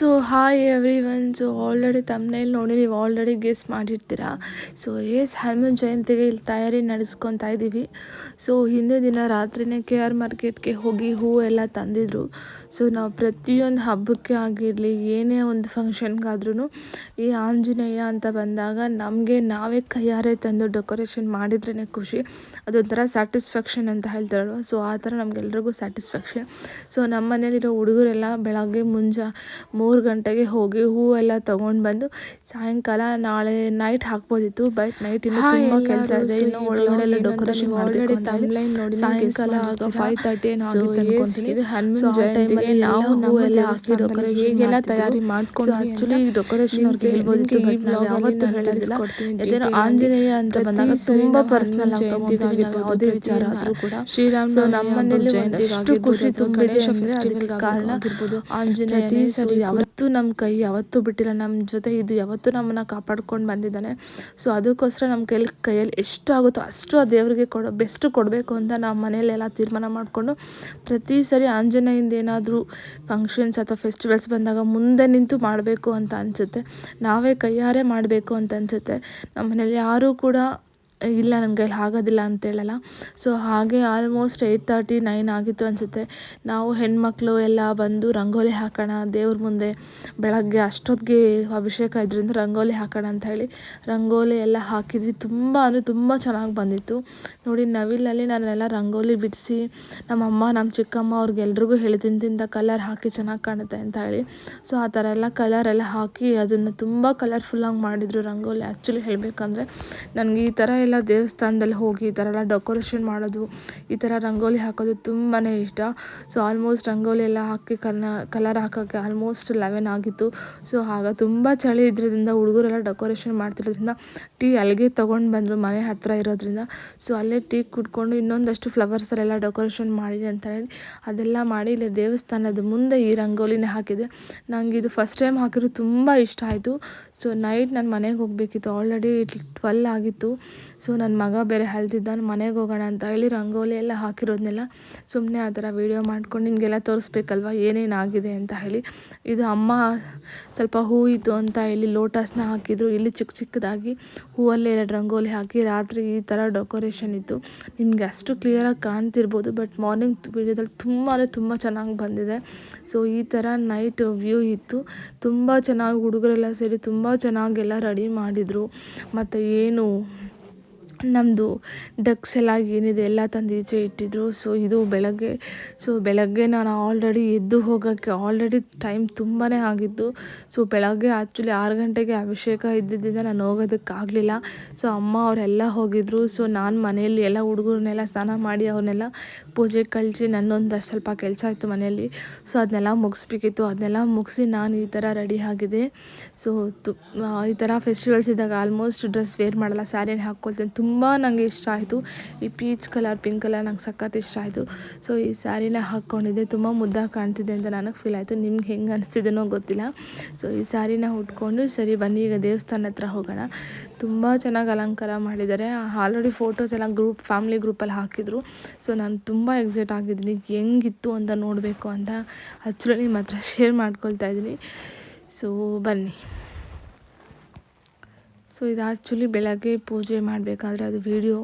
So hi every one so already ತಮ್ಮನೇಲಿ ನೋಡಿ ನೀವು already guess ಮಾಡಿರ್ತೀರ? ಸೊ ಎಸ್ ಹನುಮನ್ ಜಯಂತಿಗೆ ಇಲ್ಲಿ ತಯಾರಿ ನಡೆಸ್ಕೊತಾ ಇದ್ದೀವಿ. ಸೊ ಹಿಂದೆ ದಿನ ರಾತ್ರಿನೇ ಕೆ ಆರ್ ಮಾರ್ಕೆಟ್ಗೆ ಹೋಗಿ ಹೂವು ಎಲ್ಲ ತಂದಿದ್ರು. ಸೊ ನಾವು ಪ್ರತಿಯೊಂದು ಹಬ್ಬಕ್ಕೆ ಆಗಿರಲಿ, ಏನೇ ಒಂದು ಫಂಕ್ಷನ್ಗಾದ್ರೂ ಈ ಆಂಜನೇಯ ಅಂತ ಬಂದಾಗ ನಮಗೆ ನಾವೇ ಕೈಯಾರೆ ತಂದು ಡೆಕೋರೇಷನ್ ಮಾಡಿದ್ರೇ ಖುಷಿ. ಅದೊಂಥರ ಸ್ಯಾಟಿಸ್ಫ್ಯಾಕ್ಷನ್ ಅಂತ ಹೇಳ್ತಾರಲ್ವ? ಸೊ ಆ ಥರ ನಮಗೆಲ್ರಿಗೂ ಸ್ಯಾಟಿಸ್ಫ್ಯಾಕ್ಷನ್ ಸೊ ನಮ್ಮ ಮನೇಲಿರೋ ಹುಡುಗರೆಲ್ಲ ಬೆಳಗ್ಗೆ ಮುಂಜಾ ಮೂರು ಗಂಟೆಗೆ ಹೋಗಿ ಹೂವೆಲ್ಲ ತೊಗೊಂಡು ಬಂದು ಸಾಯಂಕಾಲ ನಾಳೆ ನೈಟ್ ಹಾಕ್ಬೋದಿತ್ತು ಬಟ್ ನೈಟ್ ಇನ್ನೂ ತುಂಬ ಕೆಲಸ ಇದೆ. ಇನ್ನು ಒಳಗಡೆ ಎಲ್ಲ ಡೆಕೋರೇಷನ್ ಮಾಡಬೇಕು ನೋಡಿ ಸಾಯಂಕಾಲ ಫೈವ್ ತರ್ಟಿ ಏನೋ ಆಗಿತ್ತು ಅನ್ಕೊಂತೀನಿ. ಸೊ ಆ ಟೈಮಲ್ಲಿ ನಾವು ಹೂವೆಲ್ಲ ಹಾಕಿ ಡೆಕೋರೇಷನ್ ಹೇಗೆಲ್ಲ ತಯಾರಿ ಮಾಡ್ಕೊಂಡು ಆಕ್ಚುಲಿ ಡೆಕೋರೇಷನ್ ಅವ್ರಿಗೆ ಹೇಳ್ಬೋದಿತ್ತು ಬಟ್ ನಾವು ಯಾವತ್ತೂ ನಾನು ಯಾಕಂದ್ರೆ ಆಂಜನೇಯ ಅಂತ ಬಂದಾಗ ತುಂಬ ಪರ್ಸನಲ್ ಆಗಿ ಆಗಿರ್ಬೋದು, ಯಾವುದೇ ವಿಚಾರ ಆದರೂ ಕೂಡ. ಶ್ರೀರಾಮ ನಮ್ಮ ಮನೆಯಲ್ಲಿ ಒಂದಷ್ಟು ಖುಷಿ ತುಂಬಿದೆ ಅಂದರೆ ಅದಕ್ಕೆ ಕಾರಣ ಆಂಜನೇಯ ಸರಿ ಕೂಡ ಯಾವತ್ತೂ ನಮ್ಮ ಕೈ ಯಾವತ್ತೂ ಬಿಟ್ಟಿಲ್ಲ. ನಮ್ಮ ಜೊತೆ ಇದು ಯಾವತ್ತೂ ನಮ್ಮನ್ನು ಕಾಪಾಡ್ಕೊಂಡು ಬಂದಿದ್ದಾನೆ. ಸೊ ಅದಕ್ಕೋಸ್ಕರ ನಮ್ಮ ಕೈಯಲ್ಲಿ ಕೈಯಲ್ಲಿ ಎಷ್ಟು ಆಗುತ್ತೋ ಅಷ್ಟು ಆ ದೇವರಿಗೆ ಕೊಡೋ, ಬೆಸ್ಟ್ ಕೊಡಬೇಕು ಅಂತ ನಾವು ಮನೆಯಲ್ಲೆಲ್ಲ ತೀರ್ಮಾನ ಮಾಡಿಕೊಂಡು ಪ್ರತಿ ಸರಿ ಆಂಜನೇಯಿಂದ ಏನಾದರೂ ಫಂಕ್ಷನ್ಸ್ ಅಥವಾ ಫೆಸ್ಟಿವಲ್ಸ್ ಬಂದಾಗ ಮುಂದೆ ನಿಂತು ಮಾಡಬೇಕು ಅಂತ ಅನಿಸುತ್ತೆ. ನಾವೇ ಕೈಯಾರೆ ಮಾಡಬೇಕು ಅಂತ ಅನಿಸುತ್ತೆ. ನಮ್ಮ ಮನೇಲಿ ಯಾರೂ ಕೂಡ ಇಲ್ಲ ನನ್ನ ಕೈಲಿ ಆಗೋದಿಲ್ಲ ಅಂತ ಹೇಳಲ್ಲ. ಸೊ ಹಾಗೆ ಆಲ್ಮೋಸ್ಟ್ ಏಯ್ಟ್ ತರ್ಟಿ ನೈನ್ ಆಗಿತ್ತು ಅನಿಸುತ್ತೆ. ನಾವು ಹೆಣ್ಮಕ್ಳು ಎಲ್ಲ ಬಂದು ರಂಗೋಲಿ ಹಾಕೋಣ, ದೇವ್ರ ಮುಂದೆ ಬೆಳಗ್ಗೆ ಅಷ್ಟೊತ್ತಿಗೆ ಅಭಿಷೇಕ ಇದ್ರಿಂದ ರಂಗೋಲಿ ಹಾಕೋಣ ಅಂತ ಹೇಳಿ ರಂಗೋಲಿ ಎಲ್ಲ ಹಾಕಿದ್ವಿ. ತುಂಬ ಅಂದರೆ ತುಂಬ ಚೆನ್ನಾಗಿ ಬಂದಿತ್ತು. ನೋಡಿ, ನವಿಲಲ್ಲಿ ನಾನೆಲ್ಲ ರಂಗೋಲಿ ಬಿಡಿಸಿ ನಮ್ಮ ಅಮ್ಮ, ನಮ್ಮ ಚಿಕ್ಕಮ್ಮ ಅವ್ರಿಗೆಲ್ರಿಗೂ ಹೇಳಿದ್ದೀನಿ ಇಂಥ ಕಲರ್ ಹಾಕಿ ಚೆನ್ನಾಗಿ ಕಾಣುತ್ತೆ ಅಂತ ಹೇಳಿ. ಸೊ ಆ ಥರ ಎಲ್ಲ ಕಲರ್ ಎಲ್ಲ ಹಾಕಿ ಅದನ್ನು ತುಂಬ ಕಲರ್ಫುಲ್ಲಾಗಿ ಮಾಡಿದರು ರಂಗೋಲಿ. ಆ್ಯಕ್ಚುಲಿ ಹೇಳಬೇಕಂದ್ರೆ, ನನಗೆ ಈ ಥರ ಎಲ್ಲ ದೇವಸ್ಥಾನದಲ್ಲಿ ಹೋಗಿ ಈ ಥರ ಎಲ್ಲ ಡೆಕೋರೇಷನ್ ಮಾಡೋದು, ಈ ಥರ ರಂಗೋಲಿ ಹಾಕೋದು ತುಂಬಾ ಇಷ್ಟ. ಸೊ ಆಲ್ಮೋಸ್ಟ್ ರಂಗೋಲಿ ಎಲ್ಲ ಹಾಕಿ ಕನ ಕಲರ್ ಹಾಕೋಕ್ಕೆ ಆಲ್ಮೋಸ್ಟ್ ಲೆವೆನ್ ಆಗಿತ್ತು. ಸೊ ಆಗ ತುಂಬ ಚಳಿ ಇದ್ರಿಂದ ಹುಡುಗರೆಲ್ಲ ಡೆಕೋರೇಷನ್ ಮಾಡ್ತಿರೋದ್ರಿಂದ ಟೀ ಅಲ್ಲಿಗೆ ತೊಗೊಂಡು ಬಂದರು, ಮನೆ ಹತ್ತಿರ ಇರೋದ್ರಿಂದ. ಸೊ ಅಲ್ಲೇ ಟೀ ಕುಡ್ಕೊಂಡು ಇನ್ನೊಂದಷ್ಟು ಫ್ಲವರ್ಸಲ್ಲೆಲ್ಲ ಡೆಕೋರೇಷನ್ ಮಾಡಿದೆ ಅಂತ ಹೇಳಿ ಅದೆಲ್ಲ ಮಾಡಿ ಇಲ್ಲಿ ದೇವಸ್ಥಾನದ ಮುಂದೆ ಈ ರಂಗೋಲಿನ ಹಾಕಿದೆ. ನಂಗೆ ಇದು ಫಸ್ಟ್ ಟೈಮ್ ಹಾಕಿರೋದು ತುಂಬ ಇಷ್ಟ ಆಯಿತು. ಸೊ ನೈಟ್ ನಾನು ಮನೆಗೆ ಹೋಗಬೇಕಿತ್ತು. ಆಲ್ರೆಡಿ ಟ್ವೆಲ್ ಆಗಿತ್ತು. ಸೊ ನನ್ನ ಮಗ ಬೇರೆ ಹೇಳ್ತಿದ್ದ ಮನೆಗೆ ಹೋಗೋಣ ಅಂತ ಹೇಳಿ ರಂಗೋಲಿ ಎಲ್ಲ ಹಾಕಿರೋದನ್ನೆಲ್ಲ ಸುಮ್ಮನೆ ಆ ಥರ ವೀಡಿಯೋ ಮಾಡ್ಕೊಂಡು ನಿಮಗೆಲ್ಲ ತೋರಿಸ್ಬೇಕಲ್ವ, ಏನೇನು ಆಗಿದೆ ಅಂತ ಹೇಳಿ. ಇದು ಅಮ್ಮ ಸ್ವಲ್ಪ ಹೂ ಇತ್ತು ಅಂತ ಹೇಳಿ ಲೋಟಸ್ನ ಹಾಕಿದ್ರು. ಇಲ್ಲಿ ಚಿಕ್ಕ ಚಿಕ್ಕದಾಗಿ ಹೂವಲ್ಲೇ ಎರಡು ರಂಗೋಲಿ ಹಾಕಿ ರಾತ್ರಿ ಈ ಥರ ಡೆಕೋರೇಷನ್ ಇತ್ತು. ನಿಮಗೆ ಅಷ್ಟು ಕ್ಲಿಯರಾಗಿ ಕಾಣ್ತಿರ್ಬೋದು ಬಟ್ ಮಾರ್ನಿಂಗ್ ವೀಡಿಯೋದಲ್ಲಿ ತುಂಬ ಅಂದರೆ ತುಂಬ ಚೆನ್ನಾಗಿ ಬಂದಿದೆ. ಸೊ ಈ ಥರ ನೈಟ್ ವ್ಯೂ ಇತ್ತು. ತುಂಬ ಚೆನ್ನಾಗಿ ಹುಡುಗರೆಲ್ಲ ಸೇರಿ ತುಂಬ ಚೆನ್ನಾಗೆಲ್ಲ ರೆಡಿ ಮಾಡಿದರು. ಮತ್ತು ಏನು ನಮ್ಮದು ಡಕ್ಸ್ ಎಲ್ಲ ಏನಿದೆ ಎಲ್ಲ ತಂದು ಈಚೆ ಇಟ್ಟಿದ್ರು. ಸೊ ಇದು ಬೆಳಗ್ಗೆ ಸೊ ಬೆಳಗ್ಗೆ ನಾನು ಆಲ್ರೆಡಿ ಎದ್ದು ಹೋಗೋಕ್ಕೆ ಆಲ್ರೆಡಿ ಟೈಮ್ ತುಂಬಾ ಆಗಿತ್ತು. ಸೊ ಬೆಳಗ್ಗೆ ಆ್ಯಕ್ಚುಲಿ ಆರು ಗಂಟೆಗೆ ಅಭಿಷೇಕ ಇದ್ದಿದ್ದರಿಂದ ನಾನು ಹೋಗೋದಕ್ಕಾಗಲಿಲ್ಲ. ಸೊ ಅಮ್ಮ ಅವರೆಲ್ಲ ಹೋಗಿದ್ದರು ಸೊ ನಾನು ಮನೆಯಲ್ಲಿ ಎಲ್ಲ ಹುಡುಗರನ್ನೆಲ್ಲ ಸ್ನಾನ ಮಾಡಿ ಅವ್ರನ್ನೆಲ್ಲ ಪೂಜೆ ಕಳಿಸಿ ನನ್ನೊಂದು ಸ್ವಲ್ಪ ಕೆಲಸ ಇತ್ತು ಮನೆಯಲ್ಲಿ. ಸೊ ಅದನ್ನೆಲ್ಲ ಮುಗಿಸ್ಬೇಕಿತ್ತು. ಅದನ್ನೆಲ್ಲ ಮುಗಿಸಿ ನಾನು ಈ ಥರ ರೆಡಿ ಆಗಿದೆ ಸೊ ತು ಈ ಥರ ಫೆಸ್ಟಿವಲ್ಸ್ ಇದ್ದಾಗ ಆಲ್ಮೋಸ್ಟ್ ಡ್ರೆಸ್ ವೇರ್ ಮಾಡಲ್ಲ ಸ್ಯಾರಿಯಲ್ಲಿ ಹಾಕ್ಕೊಳ್ತೀನಿ. ತುಂಬ ನನಗೆ ಇಷ್ಟ ಆಯಿತು. ಈ ಪೀಚ್ ಕಲರ್, ಪಿಂಕ್ ಕಲರ್ ನಂಗೆ ಸಖತ್ತು ಇಷ್ಟ ಆಯಿತು. ಸೊ, ಈ ಸ್ಯಾರಿನ ಹಾಕ್ಕೊಂಡಿದ್ದೆ. ತುಂಬ ಮುದ್ದಾಗಿ ಕಾಣ್ತಿದೆ ಅಂತ ನನಗೆ ಫೀಲ್ ಆಯಿತು. ನಿಮ್ಗೆ ಹೆಂಗೆ ಅನಿಸ್ತಿದೆನೋ ಗೊತ್ತಿಲ್ಲ. ಸೊ, ಈ ಸ್ಯಾರಿನ ಉಟ್ಕೊಂಡು ಸರಿ ಬನ್ನಿ, ಈಗ ದೇವಸ್ಥಾನ ಹತ್ರ ಹೋಗೋಣ. ತುಂಬ ಚೆನ್ನಾಗಿ ಅಲಂಕಾರ ಮಾಡಿದ್ದಾರೆ. ಆಲ್ರೆಡಿ ಫೋಟೋಸ್ ಎಲ್ಲ ಗ್ರೂಪ್ ಫ್ಯಾಮಿಲಿ ಗ್ರೂಪಲ್ಲಿ ಹಾಕಿದರು. ಸೊ, ನಾನು ತುಂಬ ಎಕ್ಸೈಟ್ ಆಗಿದ್ದೀನಿ. ಹೆಂಗಿತ್ತು ಅಂತ ನೋಡಬೇಕು ಅಂತ ಆ್ಯಕ್ಚುಲಿ ನಿಮ್ಮ ಹತ್ರ ಶೇರ್ ಮಾಡ್ಕೊಳ್ತಾ ಇದ್ದೀನಿ. ಸೊ ಬನ್ನಿ. ಸೊ ಇದು ಆ್ಯಕ್ಚುಲಿ ಬೆಳಗ್ಗೆ ಪೂಜೆ ಮಾಡಬೇಕಾದ್ರೆ ಅದು ವೀಡಿಯೋ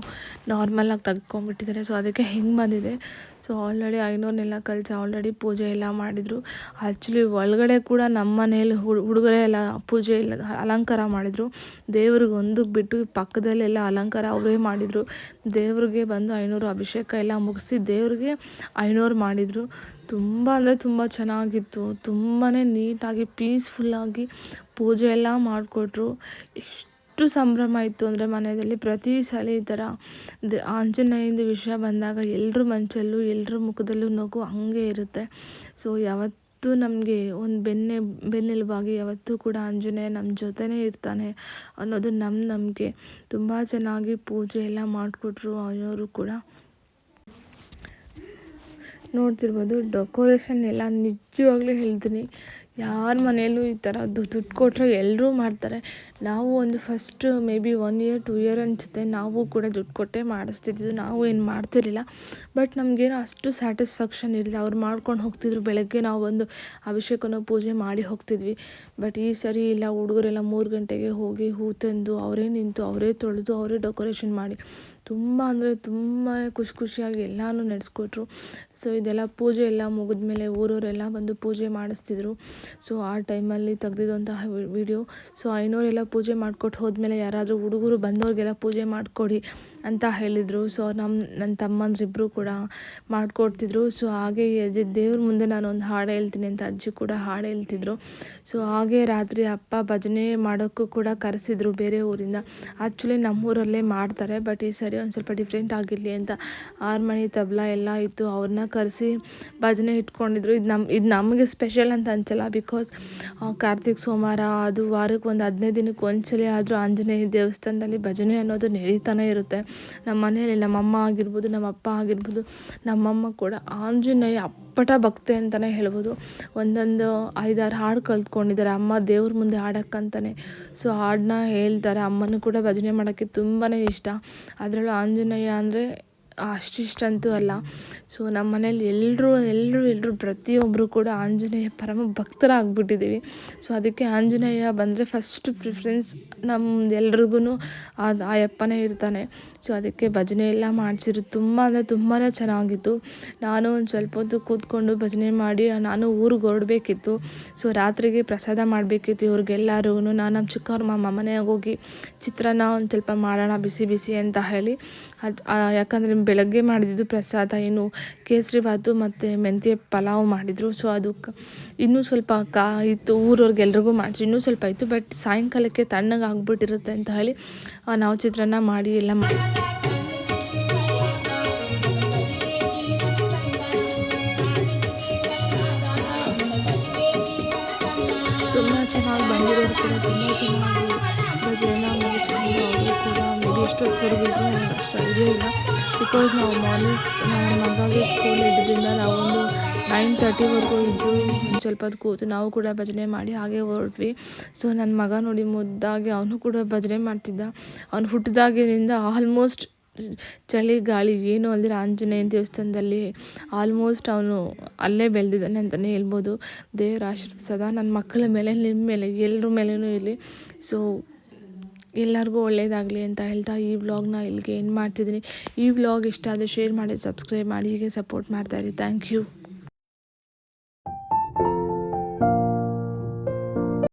ನಾರ್ಮಲಾಗಿ ತಗ್ಕೊಂಬಿಟ್ಟಿದ್ದಾರೆ ಸೊ ಅದಕ್ಕೆ ಹೆಂಗೆ ಬಂದಿದೆ? ಸೊ ಆಲ್ರೆಡಿ ಐನೋರ್ನೆಲ್ಲ ಕಲಿಸಿ ಆಲ್ರೆಡಿ ಪೂಜೆ ಎಲ್ಲ ಮಾಡಿದರು. ಆ್ಯಕ್ಚುಲಿ ಒಳಗಡೆ ಕೂಡ ನಮ್ಮ ಮನೆಯಲ್ಲಿ ಹುಡುಗರೇ ಎಲ್ಲ ಪೂಜೆ ಎಲ್ಲ ಅಲಂಕಾರ ಮಾಡಿದರು. ದೇವ್ರಿಗೆ ಒಂದಕ್ಕೆ ಬಿಟ್ಟು ಪಕ್ಕದಲ್ಲೆಲ್ಲ ಅಲಂಕಾರ ಅವರೇ ಮಾಡಿದರು. ದೇವ್ರಿಗೆ ಬಂದು ಐನೂರು ಅಭಿಷೇಕ ಎಲ್ಲ ಮುಗಿಸಿ ದೇವ್ರಿಗೆ ಐನೂರು ಮಾಡಿದರು. ತುಂಬ ಅಂದರೆ ತುಂಬ ಚೆನ್ನಾಗಿತ್ತು. ತುಂಬಾ ನೀಟಾಗಿ ಪೀಸ್ಫುಲ್ಲಾಗಿ ಪೂಜೆ ಎಲ್ಲ ಮಾಡಿಕೊಟ್ರು. ಎಷ್ಟು ಸಂಭ್ರಮ ಇತ್ತು ಅಂದರೆ ಮನೆಯಲ್ಲಿ ಪ್ರತಿ ಸಲ ಈ ಥರ ದ ಆಂಜನೇಯಂದು ವಿಷಯ ಬಂದಾಗ ಎಲ್ಲರ ಮನಸ್ಸಲ್ಲೂ ಎಲ್ಲರ ಮುಖದಲ್ಲೂ ನಗು ಹಾಗೆ ಇರುತ್ತೆ. ಸೊ ಯಾವತ್ತೂ ನಮಗೆ ಒಂದು ಬೆನ್ನೆ, ಬೆನ್ನೆಲುಬಾಗಿ ಯಾವತ್ತೂ ಕೂಡ ಆಂಜನೇಯ ನಮ್ಮ ಜೊತೆನೇ ಇರ್ತಾನೆ ಅನ್ನೋದು ನಮ್ಮ ನಂಬಿಕೆ. ತುಂಬ ಚೆನ್ನಾಗಿ ಪೂಜೆ ಎಲ್ಲ ಮಾಡಿಕೊಟ್ರು ಅವರು ಕೂಡ. ನೋಡ್ತಿರ್ಬೋದು ಡೆಕೋರೇಷನ್ ಎಲ್ಲ ನಿಜ ನಿಜವಾಗ್ಲೂ ಹೇಳ್ತೀನಿ. ಯಾರ ಮನೆಯಲ್ಲೂ ಈ ಥರ ದುಡ್ಡು ಕೊಟ್ಟರೆ ಎಲ್ಲರೂ ಮಾಡ್ತಾರೆ. ನಾವು ಒಂದು first maybe one year two year ಅನಿಸುತ್ತೆ. ನಾವು ಕೂಡ ದುಡ್ಡು ಕೊಟ್ಟೇ ಮಾಡಿಸ್ತಿದ್ದು ನಾವು ಏನು ಮಾಡ್ತಿರಲಿಲ್ಲ. ಬಟ್ ನಮಗೇನೋ ಅಷ್ಟು ಸ್ಯಾಟಿಸ್ಫ್ಯಾಕ್ಷನ್ ಇರಲಿಲ್ಲ. ಅವ್ರು ಮಾಡ್ಕೊಂಡು ಹೋಗ್ತಿದ್ರು. ಬೆಳಗ್ಗೆ ನಾವು ಒಂದು ಅಭಿಷೇಕನೋ ಪೂಜೆ ಮಾಡಿ ಹೋಗ್ತಿದ್ವಿ. ಬಟ್ ಈ ಸರಿ ಇಲ್ಲ. ಹುಡುಗರೆಲ್ಲ ಮೂರು ಗಂಟೆಗೆ ಹೋಗಿ ಹೂ ತಂದು, ಅವರೇ ನಿಂತು, ಅವರೇ ತೊಳೆದು, ಅವರೇ ಡೆಕೋರೇಷನ್ ಮಾಡಿ ತುಂಬ ಅಂದರೆ ತುಂಬಾ ಖುಷಿ ಖುಷಿಯಾಗಿ ಎಲ್ಲನೂ ನಡೆಸ್ಕೊಟ್ರು. ಸೊ ಇದೆಲ್ಲ ಪೂಜೆ ಎಲ್ಲ ಮುಗಿದ್ಮೇಲೆ ಊರವರೆಲ್ಲ ಬಂದು ಪೂಜೆ ಮಾಡಿಸ್ತಿದ್ರು. ಸೊ ಆ ಟೈಮಲ್ಲಿ ತೆಗ್ದಿದ್ದಂತಹ ವಿಡಿಯೋ ಸೊ ಐನೋರೆಲ್ಲ ಪೂಜೆ ಮಾಡ್ಕೊಟ್ಟು ಹೋದ್ಮೇಲೆ ಯಾರಾದರೂ ಹುಡುಗರು ಬಂದವ್ರಿಗೆಲ್ಲ ಪೂಜೆ ಮಾಡಿಕೊಡಿ. ಅಂತ ಹೇಳಿದರು. ಸೊ ನಮ್ಮ ನನ್ನ ತಮ್ಮಂದ್ರಿಬ್ಬರು ಕೂಡ ಮಾಡಿಕೊಡ್ತಿದ್ರು. ಸೊ ಹಾಗೆ ಅಜ್ಜಿ, ದೇವ್ರ ಮುಂದೆ ನಾನು ಒಂದು ಹಾಡು ಹೇಳ್ತೀನಿ ಅಂತ ಅಜ್ಜಿ ಕೂಡ ಹಾಡು ಹೇಳ್ತಿದ್ರು. ಸೊ ಹಾಗೆ ರಾತ್ರಿ ಅಪ್ಪ ಭಜನೆ ಮಾಡೋಕ್ಕೂ ಕೂಡ ಕರೆಸಿದ್ರು ಬೇರೆ ಊರಿಂದ. ಆ್ಯಕ್ಚುಲಿ ನಮ್ಮೂರಲ್ಲೇ ಮಾಡ್ತಾರೆ ಬಟ್ ಈ ಸರಿ ಒಂದು ಸ್ವಲ್ಪ ಡಿಫ್ರೆಂಟ್ ಆಗಿರಲಿ ಅಂತ ಹಾರ್ಮೋನಿ ತಬಲ ಎಲ್ಲ ಇತ್ತು. ಅವ್ರನ್ನ ಕರೆಸಿ ಭಜನೆ ಇಟ್ಕೊಂಡಿದ್ರು. ಇದು ನಮ್ಮ ಇದು ನಮಗೆ ಸ್ಪೆಷಲ್ ಅಂತ ಅನ್ಸಲ್ಲ ಬಿಕಾಸ್ ಕಾರ್ತಿಕ್ ಸೋಮವಾರ ಅದು ವಾರಕ್ಕೆ ಒಂದು ಹದಿನೈದು ದಿನಕ್ಕೆ ಒಂದ್ಸಲ ಆದರೂ ಆಂಜನೇಯ ದೇವಸ್ಥಾನದಲ್ಲಿ ಭಜನೆ ಅನ್ನೋದು ನಡೀತಾನೆ ಇರುತ್ತೆ. ನಮ್ಮ ಮನೆಯಲ್ಲಿ ನಮ್ಮಮ್ಮ ಆಗಿರ್ಬೋದು, ನಮ್ಮ ಅಪ್ಪ ಆಗಿರ್ಬೋದು, ನಮ್ಮಮ್ಮ ಕೂಡ ಆಂಜನೇಯ ಅಪ್ಪಟ ಭಕ್ತೆ ಅಂತಲೇ ಹೇಳ್ಬೋದು. ಒಂದೊಂದು ಐದಾರು ಹಾಡು ಕಲ್ತ್ಕೊಂಡಿದ್ದಾರೆ. ಅಮ್ಮ ದೇವ್ರ ಮುಂದೆ ಹಾಡಕ್ಕಂತಲೇ ಸೊ ಹಾಡನ್ನ ಹೇಳ್ತಾರೆ. ಅಮ್ಮನೂ ಕೂಡ ಭಜನೆ ಮಾಡೋಕ್ಕೆ ತುಂಬಾ ಇಷ್ಟ. ಅದರಲ್ಲೂ ಆಂಜನೇಯ ಅಂದರೆ ಅಷ್ಟಿಷ್ಟಂತೂ ಅಲ್ಲ. ಸೊ ನಮ್ಮ ಮನೇಲಿ ಎಲ್ಲರೂ ಎಲ್ಲರೂ ಎಲ್ಲರೂ ಪ್ರತಿಯೊಬ್ಬರು ಕೂಡ ಆಂಜನೇಯ ಪರಮ ಭಕ್ತರಾಗ್ಬಿಟ್ಟಿದ್ದೀವಿ ಸೊ ಅದಕ್ಕೆ ಆಂಜನೇಯ ಬಂದರೆ ಫಸ್ಟ್ ಪ್ರಿಫ್ರೆನ್ಸ್ ನಮ್ದು ಎಲ್ರಿಗೂ ಅದು ಆ ಅಪ್ಪನೇ ಇರ್ತಾನೆ. ಸೊ ಅದಕ್ಕೆ ಭಜನೆ ಎಲ್ಲ ಮಾಡಿಸಿರು ತುಂಬ ಅಂದರೆ ತುಂಬಾ ಚೆನ್ನಾಗಿತ್ತು. ನಾನು ಒಂದು ಸ್ವಲ್ಪ ಹೊತ್ತು ಕೂತ್ಕೊಂಡು ಭಜನೆ ಮಾಡಿ, ನಾನು ಊರಿಗೆ ಹೊರಡಬೇಕಿತ್ತು. ಸೊ ರಾತ್ರಿಗೆ ಪ್ರಸಾದ ಮಾಡಬೇಕಿತ್ತು ಇವ್ರಿಗೆಲ್ಲರೂ ನಾನು ನಮ್ಮ ಚಿಕ್ಕವ್ರ ಮಾಮ ಮನೆಗೆ ಹೋಗಿ ಚಿತ್ರಾನ್ನ ಒಂದು ಸ್ವಲ್ಪ ಮಾಡೋಣ, ಬಿಸಿ ಬಿಸಿ ಅಂತ ಹೇಳಿ. ಅದು ಯಾಕಂದರೆ ಬೆಳಗ್ಗೆ ಮಾಡಿದ್ದು ಪ್ರಸಾದ, ಏನು ಕೇಸರಿ ಬಾತು ಮತ್ತು ಮೆಂತ್ಯ ಪಲಾವ್ ಮಾಡಿದರು. ಸೊ ಅದಕ್ಕೆ ಇನ್ನೂ ಸ್ವಲ್ಪ ಕಾ, ಇತ್ತು, ಊರವ್ರಿಗೆ ಎಲ್ರಿಗೂ ಮಾಡಿಸಿ, ಇನ್ನೂ ಸ್ವಲ್ಪ ಇತ್ತು. ಬಟ್ ಸಾಯಂಕಾಲಕ್ಕೆ ತಣ್ಣಗೆ ಆಗ್ಬಿಟ್ಟಿರುತ್ತೆ ಅಂತ ಹೇಳಿ ನಾವು ಚಿತ್ರಾನ್ನ ಮಾಡಿ ಎಲ್ಲ ಮಾಡಿ. ತುಂಬ ಚೆನ್ನಾಗಿ ಬಂದಿರೋದು ಕೂಡ, ತುಂಬ ಚೆನ್ನಾಗಿ ಭಜನೆ ಮುಗಿಸ್ಕೊಂಡು ಅವರು ಕೂಡ ಎಷ್ಟೊತ್ತು ಕೊಡಬೇಕು ನನಗೆ ಅಷ್ಟು ಬಿಕಾಸ್ ನಾವು ಮಾರ್ನಿಂಗ್ ನಮ್ಮ ಮಗಗೆ ಸ್ಕೂಲ್ ಇದ್ದರಿಂದ ನಾವೊಂದು ನೈನ್ ತರ್ಟಿವರೆಗೂ ಇದ್ದು ಸ್ವಲ್ಪ ಹೊತ್ತು ಕೂತು ನಾವು ಕೂಡ ಭಜನೆ ಮಾಡಿ ಹಾಗೆ ಹೊರಟ್ವಿ. ಸೊ ನನ್ನ ಮಗ ನೋಡಿ ಮುದ್ದಾಗಿ ಅವನು ಕೂಡ ಭಜನೆ ಮಾಡ್ತಿದ್ದ. ಅವನು ಹುಟ್ಟಿದಾಗಿನಿಂದ ಆಲ್ಮೋಸ್ಟ್ ಚಳಿ ಗಾಳಿ ಏನು ಅಂದರೆ ಆಂಜನೇಯನ ದೇವಸ್ಥಾನದಲ್ಲಿ ಆಲ್ಮೋಸ್ಟ್ ಅವನು ಅಲ್ಲೇ ಬೆಳೆದಿದ್ದಾನೆ ಅಂತಲೇ ಹೇಳ್ಬೋದು. ದೇವರ ಆಶೀರ್ವಾದ ನನ್ನ ಮಕ್ಕಳ ಮೇಲೆ ನಿಮ್ಮ ಮೇಲೆ ಎಲ್ಲರ ಮೇಲೇ ಇರಲಿ. ಸೊ ಎಲ್ಲರಿಗೂ ಒಳ್ಳೆಯದಾಗಲಿ ಅಂತ ಹೇಳ್ತಾ ಈ ವ್ಲಾಗ್ನ ಇಲ್ಲಿಗೆ ಏನು ಮಾಡ್ತಿದ್ದೀನಿ. ಈ ವ್ಲಾಗ್ ಇಷ್ಟ ಆದರೆ ಶೇರ್ ಮಾಡಿ ಸಬ್ಸ್ಕ್ರೈಬ್ ಮಾಡಿ, ಹೀಗೆ ಸಪೋರ್ಟ್ ಮಾಡ್ತಾಯಿರಿ ಥ್ಯಾಂಕ್ ಯು